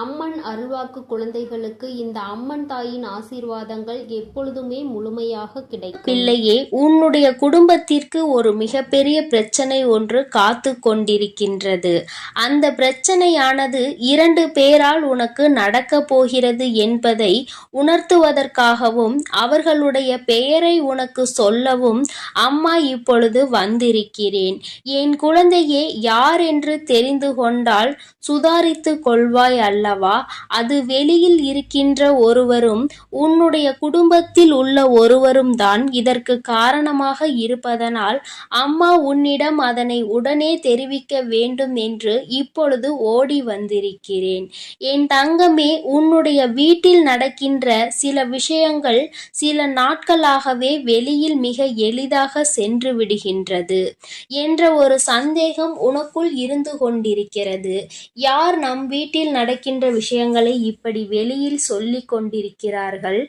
அம்மன் அருள்வாக்கு குழந்தைகளுக்கு இந்த அம்மன் தாயின் ஆசீர்வாதங்கள் எப்பொழுதுமே முழுமையாக கிடைக்கும். பிள்ளையே உன்னுடைய குடும்பத்திற்கு ஒரு மிகப்பெரிய பிரச்சனை ஒன்று காத்து கொண்டிருக்கின்றது. அந்த பிரச்சனையானது இரண்டு பேரால் உனக்கு நடக்க போகிறது என்பதை உணர்த்துவதற்காகவும் அவர்களுடைய பெயரை உனக்கு சொல்லவும் அம்மா இப்பொழுது வந்திருக்கிறேன். என் குழந்தையே யார் என்று தெரிந்து கொண்டால் சுதாரித்து கொள்வாய் அல்ல. அல்லவா? அது வெளியில் இருக்கின்ற ஒருவரும் உன்னுடைய குடும்பத்தில் உள்ள ஒருவரும் தான் இதற்கு காரணமாக இருப்பதனால் அம்மா உன்னிடம் அதனை உடனே தெரிவிக்க வேண்டும் என்று இப்பொழுது ஓடி வந்திருக்கிறேன். என் தங்கமே உன்னுடைய வீட்டில் நடக்கின்ற சில விஷயங்கள் சில நாட்களாகவே வெளியில் மிக எளிதாக சென்று விடுகின்றது என்ற ஒரு சந்தேகம் உனக்குள் இருந்து கொண்டிருக்கிறது. யார் நம் வீட்டில் நடக்கின்ற விஷயங்களை இப்படி வெளியில் சொல்லிக் கொண்டிருக்கிறார்கள்.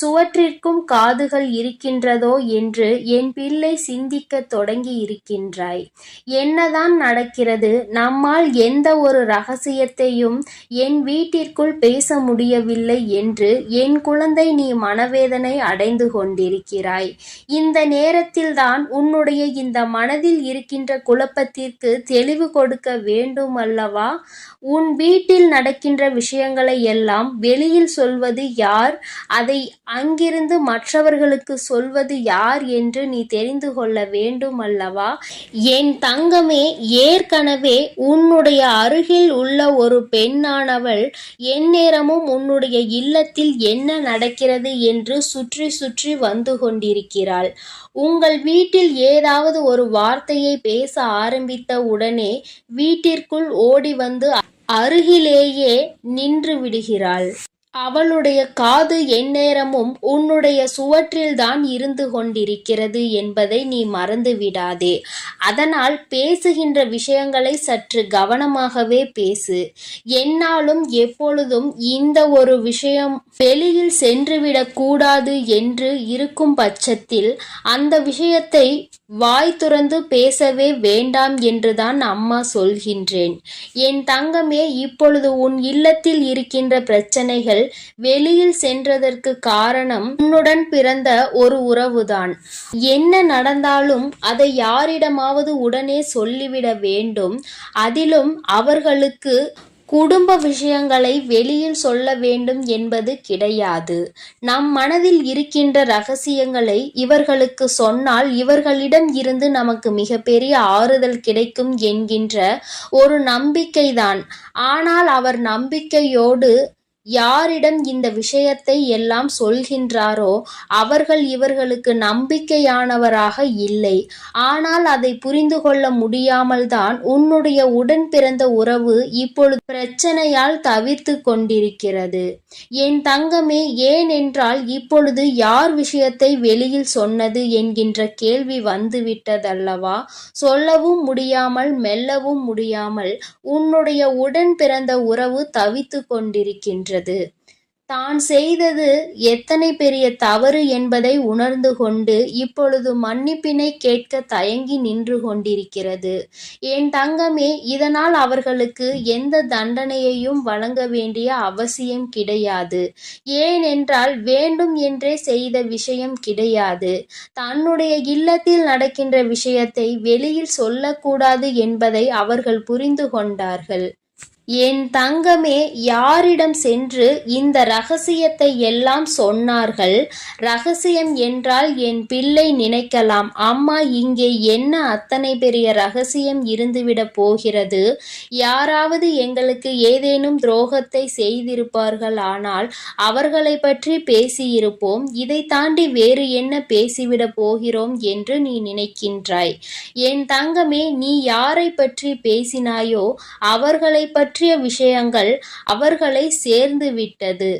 சுவற்றிற்கும் காதுகள் இருக்கின்றதோ என்று என் பிள்ளை சிந்திக்க தொடங்கி இருக்கின்றாய் என்னதான் நடக்கிறது? நம்மால் எந்த ஒரு ரகசியத்தையும் என் வீட்டிற்குள் பேச முடியவில்லை என்று என் குழந்தை நீ மனவேதனை அடைந்து கொண்டிருக்கிறாய். இந்த நேரத்தில்தான் உன்னுடைய இந்த மனதில் இருக்கின்ற குழப்பத்திற்கு தெளிவு கொடுக்க வேண்டும் அல்லவா உன் வீட்டில் நடக்கின்ற விஷயங்களை எல்லாம் வெளியில் சொல்வது யார்? அதை அங்கிருந்து மற்றவர்களுக்கு சொல்வது யார் என்று நீ தெரிந்து கொள்ள வேண்டும் அல்லவா? என் தங்கமே ஏற்கனவே உன்னுடைய அருகில் உள்ள ஒரு பெண்ணானவள் எந்நேரமும் உன்னுடைய இல்லத்தில் என்ன நடக்கிறது என்று சுற்றி சுற்றி வந்து கொண்டிருக்கிறாள். உங்கள் வீட்டில் ஏதாவது ஒரு வார்த்தையை பேச ஆரம்பித்த உடனே வீட்டிற்குள் ஓடி வந்து அருகிலேயே நின்று விடுகிறாள் அவளுடைய காது எந்நேரமும் உன்னுடைய சுவற்றில்தான் இருந்து கொண்டிருக்கிறது என்பதை நீ மறந்து விடாதே அதனால் பேசுகின்ற விஷயங்களை சற்று கவனமாகவே பேசு. என்னாலும் எப்பொழுதும் இந்த ஒரு விஷயம் வெளியில் சென்றுவிடக்கூடாது என்று இருக்கும் பட்சத்தில் அந்த விஷயத்தை வாய் துறந்து பேசவே வேண்டாம் என்றுதான் அம்மா சொல்கின்றேன். என் தங்கமே இப்பொழுது உன் இல்லத்தில் இருக்கின்ற பிரச்சனைகள் வெளியில் சென்றதற்கு காரணம் உன்னுடன் பிறந்த ஒரு உறவுதான். என்ன நடந்தாலும் அதை யாரிடமாவது உடனே சொல்லிவிட வேண்டும். அதிலும் அவர்களுக்கு குடும்ப விஷயங்களை வெளியில் சொல்ல வேண்டும் என்பது கிடையாது. நம் மனதில் இருக்கின்ற ரகசியங்களை இவர்களுக்கு சொன்னால் இவர்களிடம் இருந்து நமக்கு மிகப்பெரிய ஆறுதல் கிடைக்கும் என்கின்ற ஒரு நம்பிக்கைதான். ஆனால் அவர் நம்பிக்கையோடு யாரிடம் இந்த விஷயத்தை எல்லாம் சொல்கின்றாரோ அவர்கள் இவர்களுக்கு நம்பிக்கையானவராக இல்லை. ஆனால் அதை புரிந்து கொள்ள முடியாமல் தான் உன்னுடைய உடன் பிறந்த உறவு இப்பொழுது பிரச்சனையால் தவிர்த்து கொண்டிருக்கிறது. என் தங்கமே ஏன் என்றால் இப்பொழுது யார் விஷயத்தை வெளியில் சொன்னது என்கின்ற கேள்வி வந்துவிட்டதல்லவா? சொல்லவும் முடியாமல் மெல்லவும் முடியாமல் உன்னுடைய உடன் பிறந்த உறவு தவித்து கொண்டிருக்கின்றது தான் செய்தது எத்தனை பெரிய தவறு என்பதை உணர்ந்து கொண்டு இப்பொழுது மன்னிப்பினை கேட்க தயங்கி நின்று கொண்டிருக்கிறது. என் தங்கமே இதனால் அவர்களுக்கு எந்த தண்டனையையும் வழங்க வேண்டிய அவசியம் கிடையாது. ஏனென்றால் வேண்டும் என்றே செய்த விஷயம் கிடையாது. தன்னுடைய இல்லத்தில் நடக்கின்ற விஷயத்தை வெளியில் சொல்லக்கூடாது என்பதை அவர்கள் புரிந்து கொண்டார்கள். என் தங்கமே யாரிடம் சென்று இந்த ரகசியத்தை எல்லாம் சொன்னார்கள்? ரகசியம் என்றால் என் பிள்ளை நினைக்கலாம். அம்மா இங்கே என்ன அத்தனை பெரிய ரகசியம் இருந்துவிடப் போகிறது? யாராவது எங்களுக்கு ஏதேனும் துரோகத்தை செய்திருப்பார்கள் ஆனால் அவர்களை பற்றி பேசியிருப்போம். இதை தாண்டி வேறு என்ன பேசிவிடப் போகிறோம் என்று நீ நினைக்கின்றாய். என் தங்கமே நீ யாரை பற்றி பேசினாயோ அவர்களை பற்றி பற்றிய விஷயங்கள் அவர்களை சேர்ந்து விட்டது.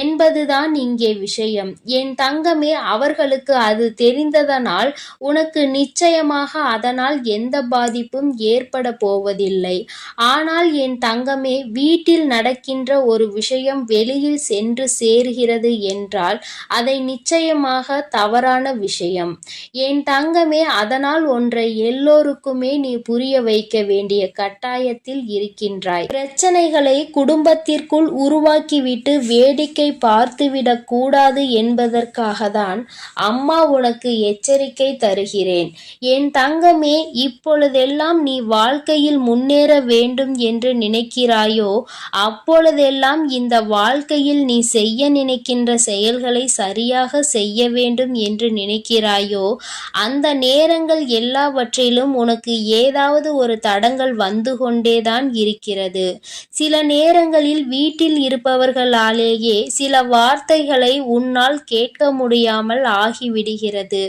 என்பதுதான் இங்கே விஷயம். என் தங்கமே அவர்களுக்கு அது தெரிந்ததனால் உனக்கு நிச்சயமாக அதனால் எந்த பாதிப்பும் ஏற்பட போவதில்லை. ஆனால் என் தங்கமே வீட்டில் நடக்கின்ற ஒரு விஷயம் வெளியில் சென்று சேர்கிறது என்றால் அதை நிச்சயமாக தவறான விஷயம். என் தங்கமே அதனால் ஒன்றை எல்லோருக்குமே நீ புரிய வைக்க வேண்டிய கட்டாயத்தில் இருக்கின்றாய். பிரச்சனைகளை குடும்பத்திற்குள் உருவாக்கிவிட்டு வேடிக்கை பார்த்துவிடக் கூடாது என்பதற்காக தான் அம்மா உனக்கு எச்சரிக்கை தருகிறேன். என் தங்கமே இப்பொழுதெல்லாம் நீ வாழ்க்கையில் முன்னேற வேண்டும் என்று நினைக்கிறாயோ அப்பொழுதெல்லாம் இந்த வாழ்க்கையில் நீ செய்ய நினைக்கின்ற செயல்களை சரியாக செய்ய வேண்டும் என்று நினைக்கிறாயோ அந்த நேரங்கள் எல்லாவற்றிலும் உனக்கு ஏதாவது ஒரு தடங்கள் வந்து கொண்டேதான் இருக்கிறது. சில நேரங்களில் வீட்டில் இருப்பவர்களாலேயே சில வார்த்தைகளை உன்னால் கேட்க முடியாமல் ஆகிவிடுகிறது.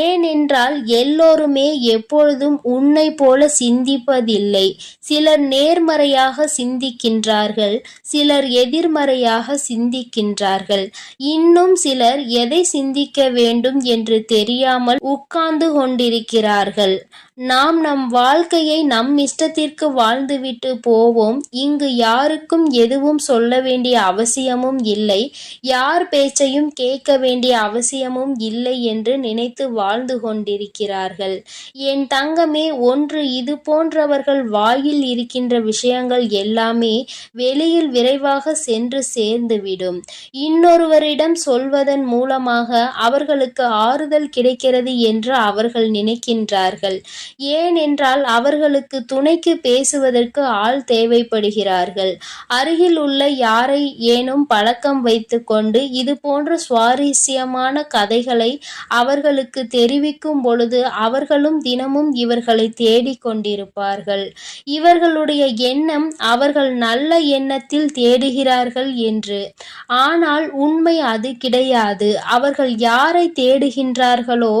ஏனென்றால் எல்லோருமே எப்பொழுதும் உன்னை போல சிந்திப்பதில்லை. சிலர் நேர்மறையாக சிந்திக்கின்றார்கள் சிலர் எதிர்மறையாக சிந்திக்கின்றார்கள். இன்னும் சிலர் எதை சிந்திக்க வேண்டும் என்று தெரியாமல் உட்கார்ந்து கொண்டிருக்கிறார்கள். நாம் நம் வாழ்க்கையை நம் இஷ்டத்திற்கு வாழ்ந்துவிட்டு போவோம். இங்கு யாருக்கும் எதுவும் சொல்ல வேண்டிய அவசியமும் இல்லை. யார் பேச்சையும் கேட்க வேண்டிய அவசியமும் இல்லை என்று நினைத்து வாழ்ந்து கொண்டிருக்கிறார்கள். என் தங்கமே ஒன்று இது போன்றவர்கள் வாயில் இருக்கின்ற விஷயங்கள் எல்லாமே வெளியில் விரைவாக சென்று சேர்ந்துவிடும். இன்னொருவரிடம் சொல்வதன் மூலமாக அவர்களுக்கு ஆறுதல் கிடைக்கிறது என்று அவர்கள் நினைக்கின்றார்கள். ஏனென்றால் அவர்களுக்கு துணைக்கு பேசுவதற்கு ஆள் தேவைப்படுகிறார்கள். அருகில் உள்ள யாரை ஏனும் பழக்கம் வைத்துக்கொண்டு இது போன்ற சுவாரஸ்யமான கதைகளை அவர்களுக்கு தெரிவிக்கும் பொழுது அவர்களும் தினமும் இவர்களை தேடிக் கொண்டிருப்பார்கள். இவர்களுடைய எண்ணம் அவர்கள் நல்ல எண்ணத்தில் தேடுகிறார்கள் என்று. ஆனால் உண்மை அது கிடையாது. அவர்கள் யாரை தேடுகின்றார்களோ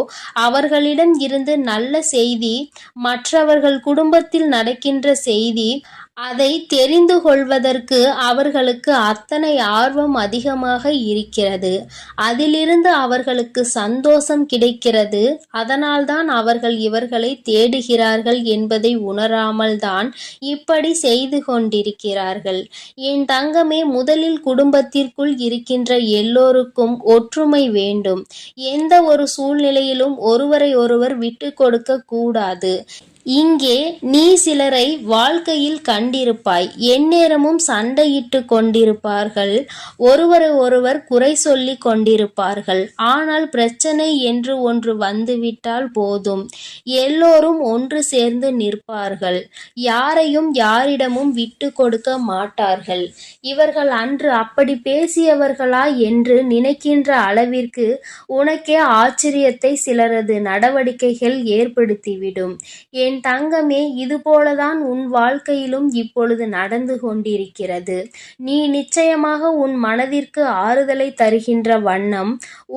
அவர்களிடம் இருந்து நல்ல செய்தி மற்றவர்கள் குடும்பத்தில் நடக்கின்ற செய்தி அதை தெரிந்து கொள்வதற்கு அவர்களுக்கு அத்தனை ஆர்வம் அதிகமாக இருக்கிறது. அதிலிருந்து அவர்களுக்கு சந்தோஷம் கிடைக்கிறது. அதனால்தான் அவர்கள் இவர்களை தேடுகிறார்கள் என்பதை உணராமல் தான் இப்படி செய்து கொண்டிருக்கிறார்கள். என் தங்கமே முதலில் குடும்பத்திற்குள் இருக்கின்ற எல்லோருக்கும் ஒற்றுமை வேண்டும். எந்த ஒரு சூழ்நிலையிலும் ஒருவரை ஒருவர் விட்டு கொடுக்க கூடாது. இங்கே நீ சிலரை வாழ்க்கையில் கண்டிருப்பாய். எந்நேரமும் சண்டையிட்டு கொண்டிருப்பார்கள். ஒருவரை ஒருவர் குறை சொல்லி கொண்டிருப்பார்கள். ஆனால் பிரச்சனை என்று ஒன்று வந்துவிட்டால் போதும். எல்லோரும் ஒன்று சேர்ந்து நிற்பார்கள். யாரையும் யாரிடமும் விட்டு கொடுக்க மாட்டார்கள். இவர்கள் அன்று அப்படி பேசியவர்களா என்று நினைக்கின்ற அளவிற்கு உனக்கே ஆச்சரியத்தை சிலரது நடவடிக்கைகள் ஏற்படுத்திவிடும். என் என் தங்கமே இதுபோலதான் உன் வாழ்க்கையிலும் இப்பொழுது நடந்து கொண்டிருக்கிறது. நீ நிச்சயமாக உன் மனதிற்கு ஆறுதலை தருகின்ற வண்ணம்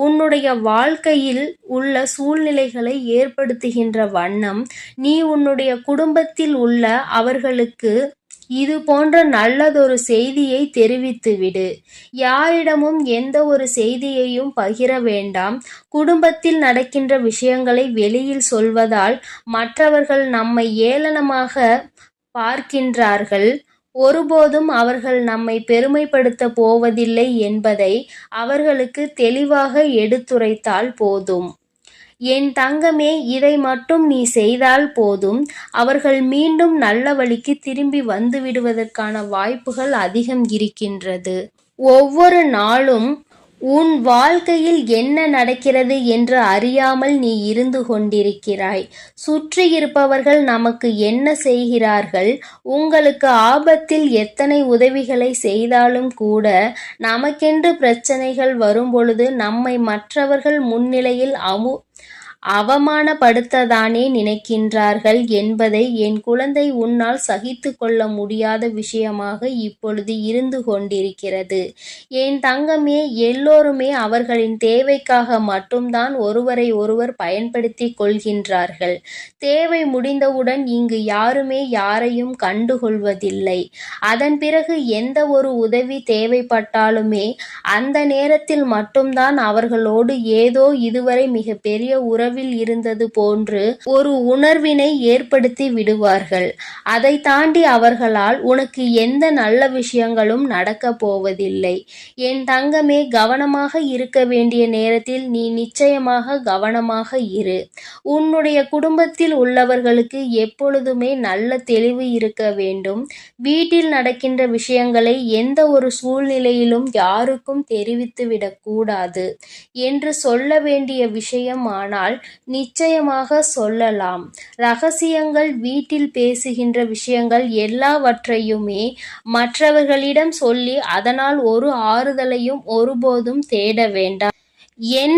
உன்னுடைய வாழ்க்கையில் உள்ள சூழ்நிலைகளை ஏற்படுத்துகின்ற வண்ணம் நீ உன்னுடைய குடும்பத்தில் உள்ள அவர்களுக்கு இது போன்ற நல்லதொரு செய்தியை தெரிவித்துவிடு. யாரிடமும் எந்த ஒரு செய்தியையும் பகிர வேண்டாம். குடும்பத்தில் நடக்கின்ற விஷயங்களை வெளியில் சொல்வதால் மற்றவர்கள் நம்மை ஏளனமாக பார்க்கின்றார்கள். ஒருபோதும் அவர்கள் நம்மை பெருமைப்படுத்த போவதில்லை என்பதை அவர்களுக்கு தெளிவாக எடுத்துரைத்தால் போதும். என் தங்கமே இதை மட்டும் நீ செய்தால் போதும். அவர்கள் மீண்டும் நல்ல வழிக்கு திரும்பி வந்து விடுவதற்கான வாய்ப்புகள் அதிகம் இருக்கின்றது. ஒவ்வொரு நாளும் உன் வாழ்க்கையில் என்ன நடக்கிறது என்று அறியாமல் நீ இருந்து கொண்டிருக்கிறாய். சுற்றி இருப்பவர்கள் நமக்கு என்ன செய்கிறார்கள்? உங்களுக்கு ஆபத்தில் எத்தனை உதவிகளை செய்தாலும் கூட நமக்கென்று பிரச்சனைகள் வரும்பொழுது நம்மை மற்றவர்கள் முன்னிலையில் அமு அவமானப்படுத்ததானே நினைக்கின்றார்கள் என்பதை என் குழந்தை உன்னால் சகித்து கொள்ள முடியாத விஷயமாக இப்பொழுது இருந்து கொண்டிருக்கிறது. என் தங்கமே எல்லோருமே அவர்களின் தேவைக்காக மட்டும்தான் ஒருவரை ஒருவர் பயன்படுத்திக் கொள்கின்றார்கள். தேவை முடிந்தவுடன் இங்கு யாருமே யாரையும் கண்டுகொள்வதில்லை. அதன் பிறகு எந்த ஒரு உதவி தேவைப்பட்டாலுமே அந்த நேரத்தில் மட்டும்தான் அவர்களோடு ஏதோ இதுவரை மிக பெரிய உறவில் இருந்தது போன்று ஒரு உணர்வினை ஏற்படுத்தி விடுவார்கள். அதை தாண்டி அவர்களால் உனக்கு எந்த நல்ல விஷயங்களும் நடக்கப் போவதில்லை. என் தங்கமே கவனமாக இருக்க வேண்டிய நேரத்தில் நீ நிச்சயமாக கவனமாக இரு. உன்னுடைய குடும்பத்தில் உள்ளவர்களுக்கு எப்பொழுதுமே நல்ல தெளிவு இருக்க வேண்டும். வீட்டில் நடக்கின்ற விஷயங்களை எந்த ஒரு சூழ்நிலையிலும் யாருக்கும் தெரிவித்துவிடக் கூடாது என்று சொல்ல வேண்டிய விஷயம் ஆனால் நிச்சயமாக சொல்லலாம். ரகசியங்கள் வீட்டில் பேசுகின்ற விஷயங்கள் எல்லாவற்றையுமே மற்றவர்களிடம் சொல்லி அதனால் ஒரு ஆறுதலையும் ஒருபோதும் தேட வேண்டாம். என்